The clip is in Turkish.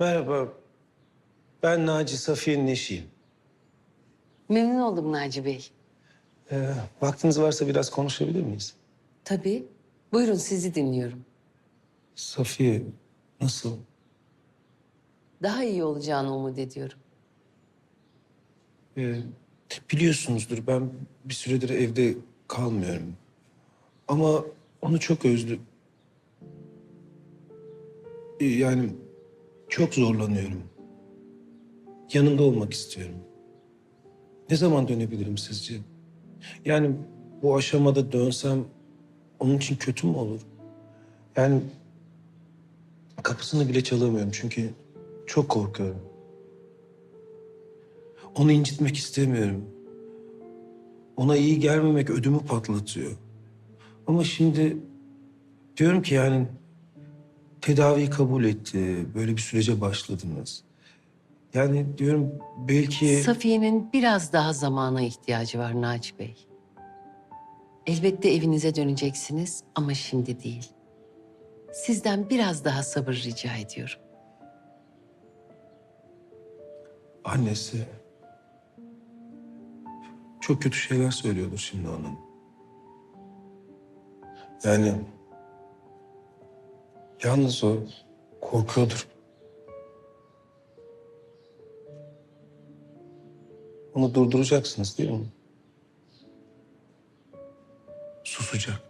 Merhaba. Ben Naci Safiye'nin eşiyim. Memnun oldum Naci Bey. Ee, vaktiniz varsa biraz konuşabilir miyiz? Tabii. Buyurun sizi dinliyorum. Safiye nasıl? Daha iyi olacağını umut ediyorum. Ee, biliyorsunuzdur ben bir süredir evde kalmıyorum. Ama onu çok özlü. Ee, Yani çok zorlanıyorum. Yanında olmak istiyorum. Ne zaman dönebilirim sizce? Yani bu aşamada dönsem onun için kötü mü olur? Yani kapısını bile çalamıyorum çünkü çok korkuyorum. Onu incitmek istemiyorum. Ona iyi gelmemek ödümü patlatıyor. Ama şimdi diyorum ki yani tedaviyi kabul etti. Böyle bir sürece başladınız. Yani diyorum belki... Safiye'nin biraz daha zamana ihtiyacı var Naci Bey. Elbette evinize döneceksiniz ama şimdi değil. Sizden biraz daha sabır rica ediyorum. Annesi çok kötü şeyler söylüyordur şimdi onun. Yani yalnız o korkuyordur. Onu durduracaksınız değil mi? Susacak.